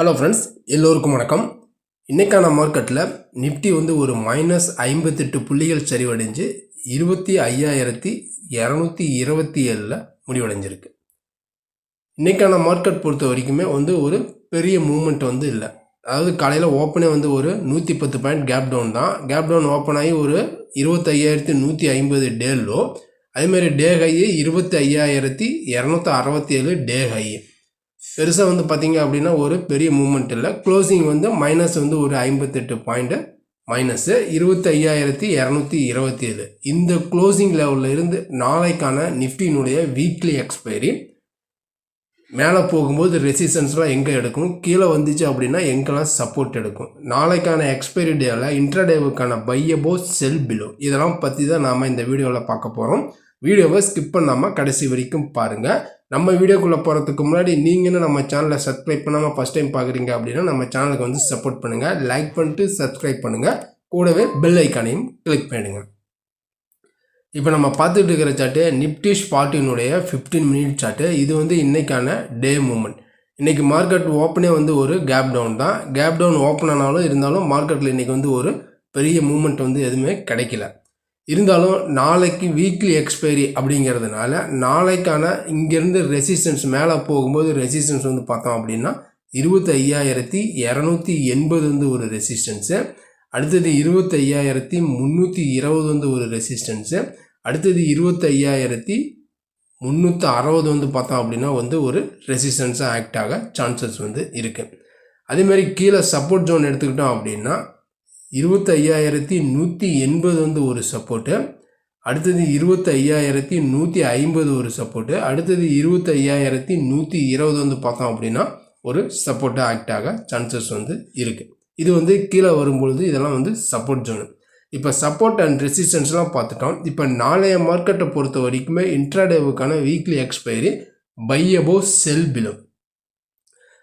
Hello friends எல்லோருக்கும் வணக்கம். இன்றைக்கான மார்க்கெட்டில் நிஃப்டி வந்து ஒரு மைனஸ் ஐம்பத்தெட்டு புள்ளிகள் சரிவடைஞ்சு இருபத்தி ஐயாயிரத்தி இரநூத்தி இருபத்தி ஏழில் முடிவடைஞ்சிருக்கு. இன்றைக்கான மார்க்கெட் பொறுத்த வரைக்குமே வந்து ஒரு பெரிய மூமெண்ட் வந்து இல்லை. அதாவது காலையில் ஓப்பனே வந்து ஒரு நூற்றி பத்து பாயிண்ட் கேப் டவுன் தான். கேப் டவுன் ஓப்பன் ஆகி ஒரு இருபத்தையாயிரத்தி நூற்றி ஐம்பது டேலோ அதேமாதிரி டே ஹை இருபத்தி ஐயாயிரத்தி இரநூத்தி அறுபத்தி ஏழு டே ஹை பெருசாக வந்து பார்த்தீங்க அப்படின்னா ஒரு பெரிய மூமெண்ட் இல்லை. க்ளோசிங் வந்து மைனஸ் வந்து ஒரு ஐம்பத்தெட்டு பாயிண்ட்டு மைனஸு இருபத்தி ஐயாயிரத்தி இரநூத்தி இருபத்தி ஏழு இந்த க்ளோசிங் லெவலில் இருந்து நாளைக்கான நிஃப்டினுடைய வீக்லி எக்ஸ்பைரி மேலே போகும்போது ரெசிஸ்டன்ஸ்லாம் எங்கே எடுக்கும்? கீழே வந்துச்சு அப்படின்னா எங்கெல்லாம் சப்போர்ட் எடுக்கும்? நாளைக்கான எக்ஸ்பைரி டேவில் இன்ட்ராடேவுக்கான பையபோ செல் பிலோ இதெல்லாம் பற்றி தான் நாம் இந்த வீடியோவில் பார்க்க போகிறோம் வீடியோவை ஸ்கிப் பண்ணாமல் கடைசி வரைக்கும் பாருங்கள் நம்ம வீடியோக்குள்ளே போகிறதுக்கு முன்னாடி நீங்களும் நம்ம சேனலை சப்ஸ்கிரைப் பண்ணாமல் ஃபஸ்ட் டைம் பார்க்குறீங்க அப்படின்னா நம்ம சேனலுக்கு வந்து சப்போர்ட் பண்ணுங்கள் லைக் பண்ணிட்டு சப்ஸ்கிரைப் பண்ணுங்கள் கூடவே பெல் ஐக்கானையும் கிளிக் பண்ணிடுங்க. இப்போ நம்ம பார்த்துட்டு இருக்கிற சார்ட்டு நிப்டி ஸ்பாட்டினுடைய ஃபிஃப்டீன் மினிட் சார்ட்டு இது வந்து இன்றைக்கான டே மூமெண்ட் இன்றைக்கி மார்க்கெட் ஓப்பனே வந்து ஒரு கேப் டவுன் தான். கேப் டவுன் ஓப்பன் ஆனாலும் இருந்தாலும் மார்க்கெட்டில் இன்றைக்கி வந்து ஒரு பெரிய மூமெண்ட் வந்து எதுவுமே கிடைக்கல. இருந்தாலும் நாளைக்கு வீக்லி எக்ஸ்பைரி அப்படிங்கிறதுனால நாளைக்கான இங்கேருந்து ரெசிஸ்டன்ஸ் மேலே போகும்போது ரெசிஸ்டன்ஸ் வந்து பார்த்தோம் அப்படின்னா இருபத்தையாயிரத்தி இரநூத்தி எண்பது வந்து ஒரு ரெசிஸ்டன்ஸு அடுத்தது இருபத்தையாயிரத்தி முந்நூற்றி இருபது வந்து ஒரு ரெசிஸ்டன்ஸு அடுத்தது இருபத்தையாயிரத்தி முந்நூற்றி அறுபது வந்து பார்த்தோம் அப்படின்னா வந்து ஒரு ரெசிஸ்டன்ஸாக ஆக்ட் ஆக சான்சஸ் வந்து இருக்குது அதேமாதிரி கீழே சப்போர்ட் ஜோன் எடுத்துக்கிட்டோம் அப்படின்னா இருபத்தி ஐயாயிரத்தி நூற்றி எண்பது வந்து ஒரு சப்போர்ட்டு அடுத்தது இருபத்தி ஐயாயிரத்தி நூற்றி ஐம்பது ஒரு சப்போர்ட்டு அடுத்தது இருபத்தி ஐயாயிரத்தி நூற்றி இருபது வந்து பார்த்தோம் அப்படின்னா ஒரு சப்போர்ட்டாக ஆக்ட் ஆக சான்சஸ் வந்து இருக்குது இது வந்து கீழே வரும்பொழுது இதெல்லாம் வந்து சப்போர்ட் ஜோனு இப்போ சப்போர்ட் அண்ட் ரெசிஸ்டன்ஸ்லாம் பார்த்துட்டோம். இப்போ நாளைய மார்க்கெட்டை பொறுத்த வரைக்குமே இன்ட்ராடேவுக்கான weekly expiry buy above sell below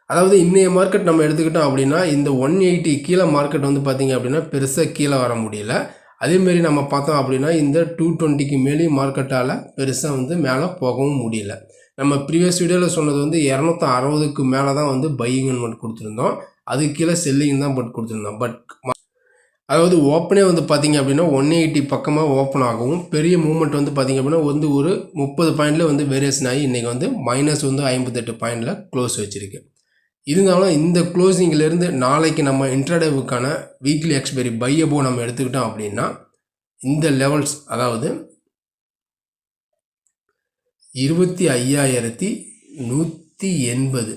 அதாவது இன்றைய மார்க்கெட் நம்ம எடுத்துக்கிட்டோம் அப்படின்னா இந்த ஒன் எயிட்டி கீழே மார்க்கெட் வந்து பார்த்திங்க அப்படின்னா பெருசாக கீழே வர முடியல. அதேமாரி நம்ம பார்த்தோம் அப்படின்னா இந்த டூ டுவெண்ட்டிக்கு மேலேயும் மார்க்கெட்டால் பெருசாக வந்து மேலே போகவும் முடியல. நம்ம ப்ரீவியஸ் வீடியோவில் சொன்னது வந்து இரநூத்தி அறுபதுக்கு மேலே தான் வந்து பையிங்னு மட்டும் கொடுத்துருந்தோம். அது கீழே செல்லிங் தான் பட் கொடுத்துருந்தோம். பட் அதாவது ஓப்பனே வந்து பார்த்திங்க அப்படின்னா ஒன் எயிட்டி பக்கமாக ஓப்பன் ஆகவும் பெரிய மூமெண்ட் வந்து பார்த்திங்க அப்படின்னா வந்து ஒரு முப்பது பாயிண்டில் வந்து வேரியேஷன் ஆகி இன்றைக்கி வந்து மைனஸ் வந்து ஐம்பத்தெட்டு பாயிண்டில் க்ளோஸ் வச்சுருக்கு. இருந்தாலும் இந்த க்ளோசிங்கிலேருந்து நாளைக்கு நம்ம இன்ட்ரடேவுக்கான வீக்லி எக்ஸ்பைரி பையபோ நம்ம எடுத்துக்கிட்டோம் அப்படின்னா இந்த லெவல்ஸ் அதாவது இருபத்தி ஐயாயிரத்தி நூற்றி எண்பது.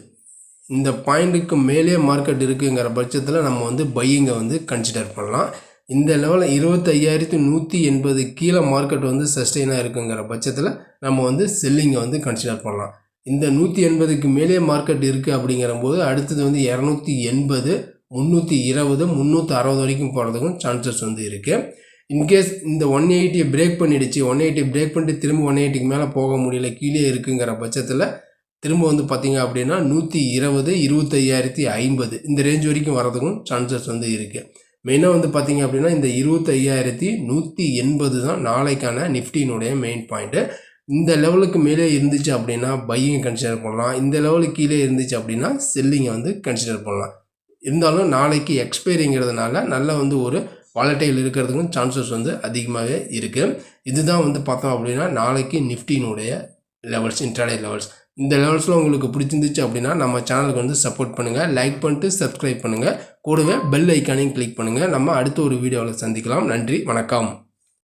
இந்த பாயிண்ட்டுக்கு மேலே மார்க்கெட் இருக்குங்கிற பட்சத்தில் நம்ம வந்து பையிங்கை வந்து கன்சிடர் பண்ணலாம். இந்த லெவலில் இருபத்தையாயிரத்தி நூற்றி எண்பது கீழே மார்க்கெட் வந்து சஸ்டெயினாக இருக்குங்கிற பட்சத்தில் நம்ம வந்து செல்லிங்கை வந்து கன்சிடர் பண்ணலாம். இந்த நூற்றி எண்பதுக்கு மேலே மார்க்கெட் இருக்குது அப்படிங்கிறபோது அடுத்தது வந்து இரநூத்தி எண்பது முந்நூற்றி இருபது முந்நூற்றி அறுபது வரைக்கும் போகிறதுக்கும் சான்சஸ் வந்து இருக்குது இன்கேஸ் இந்த ஒன் எயிட்டியை பிரேக் பண்ணிடுச்சு ஒன் எயிட்டி பிரேக் பண்ணிட்டு திரும்ப ஒன் எயிட்டிக்கு மேலே போக முடியல கீழே இருக்குங்கிற பட்சத்தில் திரும்ப வந்து பார்த்திங்க அப்படின்னா நூற்றி இருபது இருபத்தையாயிரத்தி ஐம்பது இந்த ரேஞ்ச் வரைக்கும் வரதுக்கும் சான்சஸ் வந்து இருக்குது மெயினாக வந்து பார்த்திங்க அப்படின்னா இந்த இருபத்தையாயிரத்தி நூற்றி எண்பது தான் நாளைக்கான நிஃப்டினுடைய மெயின் பாயிண்ட்டு இந்த லெவலுக்கு மேலே இருந்துச்சு அப்படின்னா பையிங் கன்சிடர் பண்ணலாம். இந்த லெவலுக்கு கீழே இருந்துச்சு அப்படின்னா செல்லிங்கை வந்து கன்சிடர் பண்ணலாம். இருந்தாலும் நாளைக்கு எக்ஸ்பைரிங்கிறதுனால நல்ல வந்து ஒரு வாலட்டைல் இருக்கிறதுக்கும் சான்சஸ் வந்து அதிகமாகவே இருக்குது இதுதான் வந்து பார்த்தோம் அப்படின்னா நாளைக்கு நிஃப்டினுடைய லெவல்ஸ் இன்ட்ராடே லெவல்ஸ் இந்த லெவல்ஸில் உங்களுக்கு பிடிச்சிருந்துச்சு அப்படின்னா நம்ம சேனலுக்கு வந்து சப்போர்ட் பண்ணுங்கள் லைக் பண்ணிட்டு சப்ஸ்கிரைப் பண்ணுங்கள் கூடவே பெல் ஐக்கானையும் கிளிக் பண்ணுங்கள் நம்ம அடுத்த ஒரு வீடியோவில் சந்திக்கலாம். நன்றி வணக்கம்.